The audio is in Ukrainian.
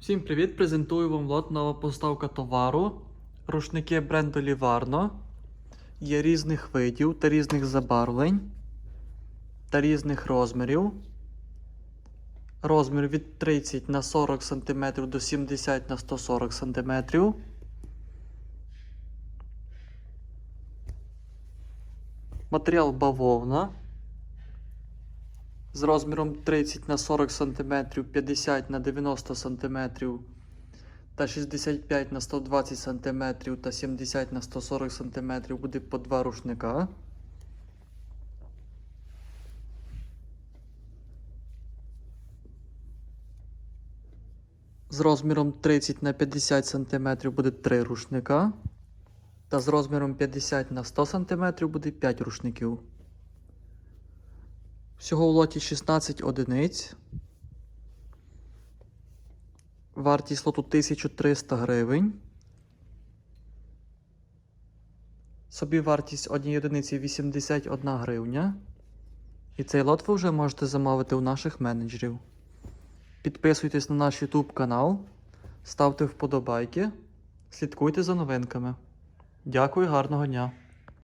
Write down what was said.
Всім привіт! Презентую вам лот нова поставка товару. Рушники бренду Livarno. Є різних видів та різних забарвлень та різних розмірів. Розмір від 30 на 40 см до 70 на 140 см. Матеріал бавовна з розміром 30 на 40 см, 50 на 90 см та 65 на 120 см та 70 на 140 см буде по два рушника. З розміром 30 на 50 см буде 3 рушника. Та з розміром 50 на 100 см буде 5 рушників. Всього в лоті 16 одиниць. Вартість лоту 1300 гривень. Собі вартість однієї одиниці 81 гривня. І цей лот ви вже можете замовити у наших менеджерів. Підписуйтесь на наш YouTube канал, ставте вподобайки, слідкуйте за новинками. Дякую, гарного дня!